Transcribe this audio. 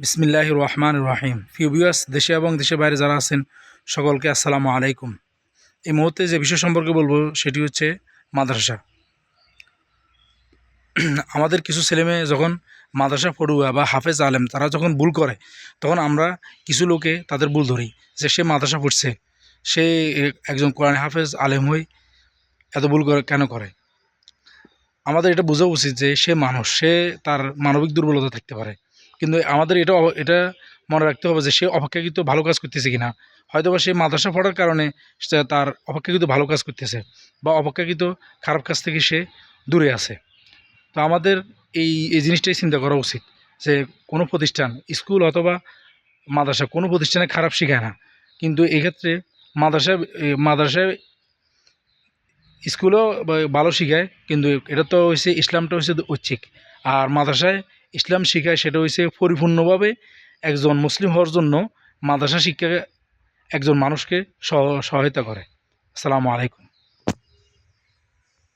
বিসমিল্লাহ রহমান রাহিম রহিম ফিউবিয়াস দেশে এবং দেশের বাইরে যারা আছেন, সকলকে আসসালামু আলাইকুম। এই মুহূর্তে যে বিষয় সম্পর্কে বলব, সেটি হচ্ছে মাদ্রাসা। আমাদের কিছু ছেলেমেয়ে যখন মাদ্রাসা পড়ুয়া বা হাফেজ আলেম, তারা যখন ভুল করে, তখন আমরা কিছু লোকে তাদের ভুল ধরি যে সে মাদ্রাসা পড়ছে, সে একজন কোরআন হাফেজ, আলেম হয়ে এত ভুল করে, কেন করে? আমাদের এটা বোঝা উচিত যে সে মানুষ, সে তার মানবিক দুর্বলতা থাকতে পারে। কিন্তু আমাদের এটা এটা মনে রাখতে হবে যে সে অপেক্ষাকৃত ভালো কাজ করতেছে কিনা। হয়তো বা সে মাদ্রাসা পড়ার কারণে তার অপেক্ষাকৃত ভালো কাজ করতেছে বা অপেক্ষাকৃত খারাপ কাজ থেকে সে দূরে আছে। তো আমাদের এই এই জিনিসটাই চিন্তা করা উচিত যে কোনো প্রতিষ্ঠান, স্কুল অথবা মাদ্রাসা কোনো প্রতিষ্ঠানে খারাপ শেখায় না। কিন্তু এক্ষেত্রে মাদ্রাসা মাদ্রাসায় স্কুলেও ভালো শেখায়, কিন্তু এটা তো হয়েছে ইসলামটা হচ্ছে ঐচ্ছিক। আর মাদ্রাসায় ইসলাম শিখায় সেটা হয়েছে পরিপূর্ণভাবে একজন মুসলিম হওয়ার জন্য মাদ্রাসা শিক্ষা একজন মানুষকে সহ- সহায়তা করে। আসসালামু আলাইকুম।